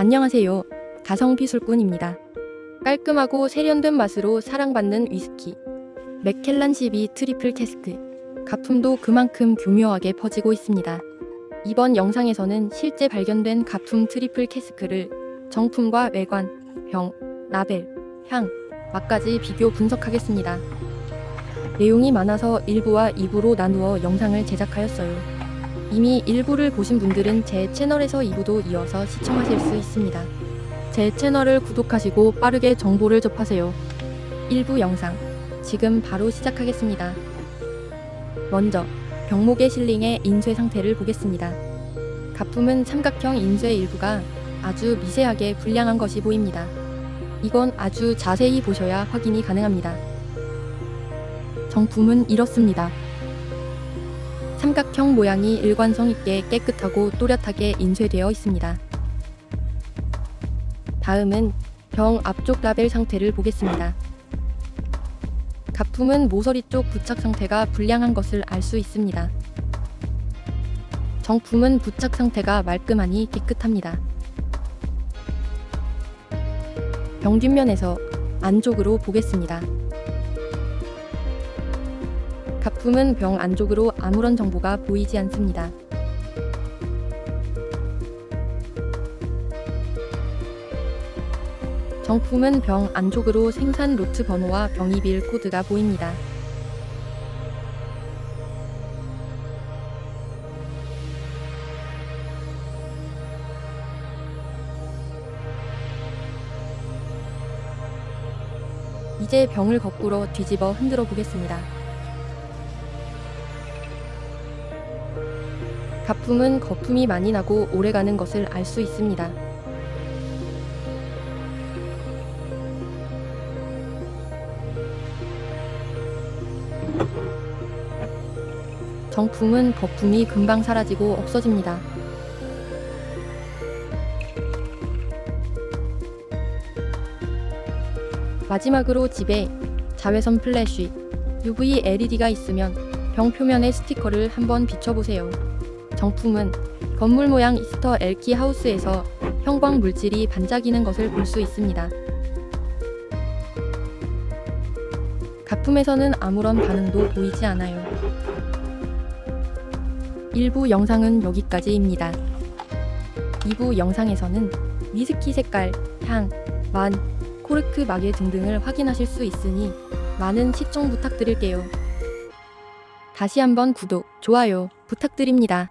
안녕하세요. 가성비 술꾼입니다. 깔끔하고 세련된 맛으로 사랑받는 위스키. 맥켈란 12 트리플 캐스크. 가품도 그만큼 교묘하게 퍼지고 있습니다. 이번 영상에서는 실제 발견된 가품 트리플 캐스크를 정품과 외관, 병, 라벨, 향, 맛까지 비교 분석하겠습니다. 내용이 많아서 1부와 2부로 나누어 영상을 제작하였어요. 이미 1부를 보신 분들은 제 채널에서 2부도 이어서 시청하실 수 있습니다. 제 채널을 구독하시고 빠르게 정보를 접하세요. 1부 영상 지금 바로 시작하겠습니다. 먼저 병목의 실링의 인쇄 상태를 보겠습니다. 가품은 삼각형 인쇄 일부가 아주 미세하게 불량한 것이 보입니다. 이건 아주 자세히 보셔야 확인이 가능합니다. 정품은 이렇습니다. 삼각형 모양이 일관성 있게 깨끗하고 또렷하게 인쇄되어 있습니다. 다음은 병 앞쪽 라벨 상태를 보겠습니다. 가품은 모서리 쪽 부착 상태가 불량한 것을 알 수 있습니다. 정품은 부착 상태가 말끔하니 깨끗합니다. 병 뒷면에서 안쪽으로 보겠습니다. 가품은 병 안쪽으로 아무런 정보가 보이지 않습니다. 정품은 병 안쪽으로 생산 로트 번호와 병이빌 코드가 보입니다. 이제 병을 거꾸로 뒤집어 흔들어 보겠습니다. 가품은 거품이 많이 나고 오래가는 것을 알 수 있습니다. 정품은 거품이 금방 사라지고 없어집니다. 마지막으로 집에 자외선 플래쉬, UV LED가 있으면 병 표면에 스티커를 한번 비춰보세요. 정품은 건물 모양 이스터 엘키 하우스에서 형광 물질이 반짝이는 것을 볼 수 있습니다. 가품에서는 아무런 반응도 보이지 않아요. 일부 영상은 여기까지입니다. 2부 영상에서는 위스키 색깔, 향, 만, 코르크 마개 등등을 확인하실 수 있으니 많은 시청 부탁드릴게요. 다시 한번 구독, 좋아요 부탁드립니다.